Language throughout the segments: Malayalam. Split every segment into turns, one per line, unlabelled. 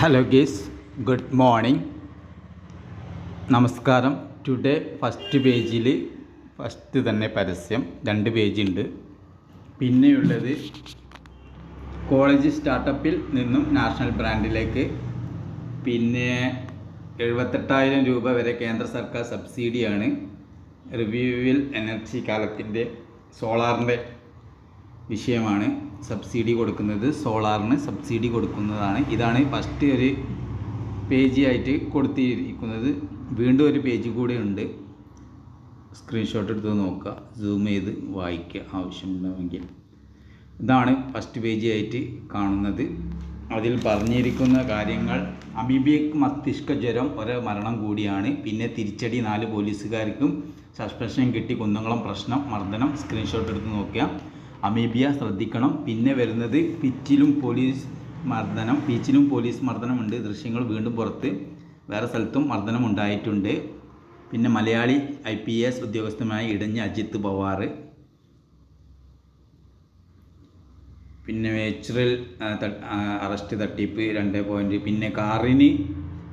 ഹലോ ഗീസ് ഗുഡ് മോർണിംഗ് നമസ്കാരം. ടുഡേ ഫസ്റ്റ് പേജിൽ ഫസ്റ്റ് തന്നെ പരസ്യം. രണ്ട് പേജുണ്ട് പിന്നെയുള്ളത് കോളേജ് സ്റ്റാർട്ടപ്പിൽ നിന്നും നാഷണൽ ബ്രാൻഡിലേക്ക് പിന്നെ എഴുപത്തെട്ടായിരം രൂപ വരെ കേന്ദ്ര സർക്കാർ സബ്സിഡിയാണ് റിവ്യൂവിൽ എനർജി കാലത്തിന്റെ സോളാറിന്റെ വിഷയമാണ് സബ്സിഡി കൊടുക്കുന്നത് സോളാറിന് സബ്സിഡി കൊടുക്കുന്നതാണ്. ഇതാണ് ഫസ്റ്റ് ഒരു പേജ് ആയിട്ട് കൊടുത്തിരിക്കുന്നത്. വീണ്ടും ഒരു പേജ് കൂടെ ഉണ്ട്. സ്ക്രീൻഷോട്ട് എടുത്ത് നോക്കുക. സൂം ചെയ്ത് വായിക്കുക ആവശ്യമുണ്ടെങ്കിൽ. ഇതാണ് ഫസ്റ്റ് പേജ് ആയിട്ട് കാണുന്നത്. അതിൽ പറഞ്ഞിരിക്കുന്ന കാര്യങ്ങൾ. അമീബിയക് മസ്തിഷ്ക ജ്വരം ഒരു മരണം കൂടിയാണ്. പിന്നെ തിരിച്ചടി നാല് പോലീസുകാർക്കും. സസ്പെൻഷൻ കിട്ടി കുന്നംകുളം പ്രശ്നം മർദ്ദനം. സ്ക്രീൻഷോട്ട് എടുത്ത് നോക്കുക. അമീബിയ ശ്രദ്ധിക്കണം. പിന്നെ വരുന്നത് പിറ്റിലും പോലീസ് മർദ്ദനം. പിറ്റിലും പോലീസ് മർദ്ദനമുണ്ട്. ദൃശ്യങ്ങൾ വീണ്ടും പുറത്ത് വേറെ സ്ഥലത്തും മർദ്ദനം ഉണ്ടായിട്ടുണ്ട്. പിന്നെ മലയാളി ഐ പി എസ് ഉദ്യോഗസ്ഥനായ ഇടഞ്ഞ അജിത്ത് പവാർ. പിന്നെ നേച്ചുറൽ അറസ്റ്റ് തട്ടിപ്പ് രണ്ട് പോയിന്റ് പിന്നെ കാറിന്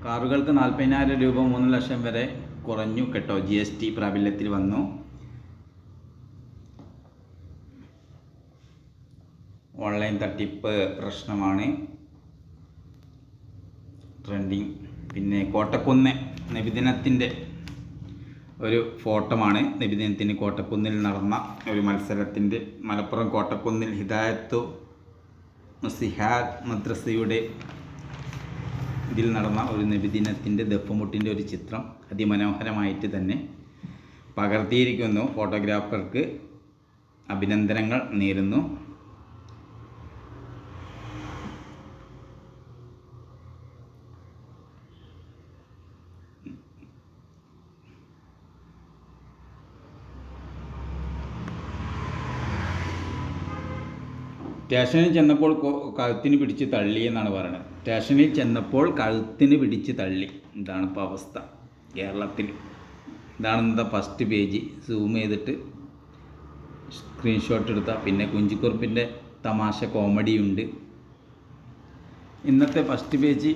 കാറുകൾക്ക് നാൽപ്പതിനായിരം രൂപ മൂന്ന് ലക്ഷം വരെ കുറഞ്ഞു കേട്ടോ. ജി എസ് ടി പ്രാബല്യത്തിൽ വന്നു. ഓൺലൈൻ തട്ടിപ്പ് പ്രശ്നമാണ്. ട്രെൻഡിങ്. പിന്നെ കോട്ടക്കുന്ന് നബിദിനത്തിന്റെ ഒരു ഫോട്ടോമാണ്. നബിദിനത്തിന് കോട്ടക്കുന്നിൽ നടന്ന ഒരു മത്സരത്തിന്റെ മലപ്പുറം കോട്ടക്കുന്നിൽ ഹിദായത്തു മുസിഹാദ് മദ്രസയുടെ ഇതിൽ നടന്ന ഒരു നബിദിനത്തിന്റെ ദപ്പുമുട്ടിന്റെ ഒരു ചിത്രം അതിമനോഹരമായിട്ട് തന്നെ പകർത്തിയിരിക്കുന്നു. ഫോട്ടോഗ്രാഫർക്ക് അഭിനന്ദനങ്ങൾ നേരുന്നു. സ്റ്റേഷനിൽ ചെന്നപ്പോൾ കഴുത്തിന് പിടിച്ച് തള്ളി എന്നാണ് പറയുന്നത് സ്റ്റേഷനിൽ ചെന്നപ്പോൾ കഴുത്തിന് പിടിച്ച് തള്ളി. ഇതാണ് ഇപ്പോൾ അവസ്ഥ കേരളത്തിൽ. ഇതാണ് ഇന്നത്തെ ഫസ്റ്റ് പേജ് സൂം ചെയ്തിട്ട് സ്ക്രീൻഷോട്ട് എടുത്താൽ പിന്നെ കുഞ്ചിക്കുറുപ്പിന്റെ തമാശ കോമഡിയുണ്ട് ഇന്നത്തെ ഫസ്റ്റ് പേജ്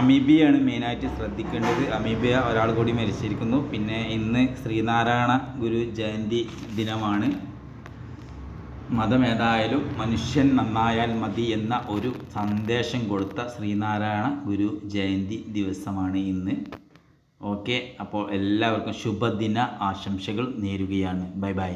അമീബിയാണ് മെയിനായിട്ട് ശ്രദ്ധിക്കേണ്ടത്. അമീബിയ ഒരാൾ കൂടി മരിച്ചിരിക്കുന്നു. പിന്നെ ഇന്ന് ശ്രീനാരായണ ഗുരു ജയന്തി ദിനമാണ്. മതമേതായാലും മനുഷ്യൻ നന്നായാൽ മതി എന്ന ഒരു സന്ദേശം കൊടുത്ത ശ്രീനാരായണ ഗുരു ജയന്തി ദിവസമാണ് ഇന്ന്. ഓക്കെ അപ്പോൾ എല്ലാവർക്കും ശുഭദിന ആശംസകൾ നേരുകയാണ്. Bye bye.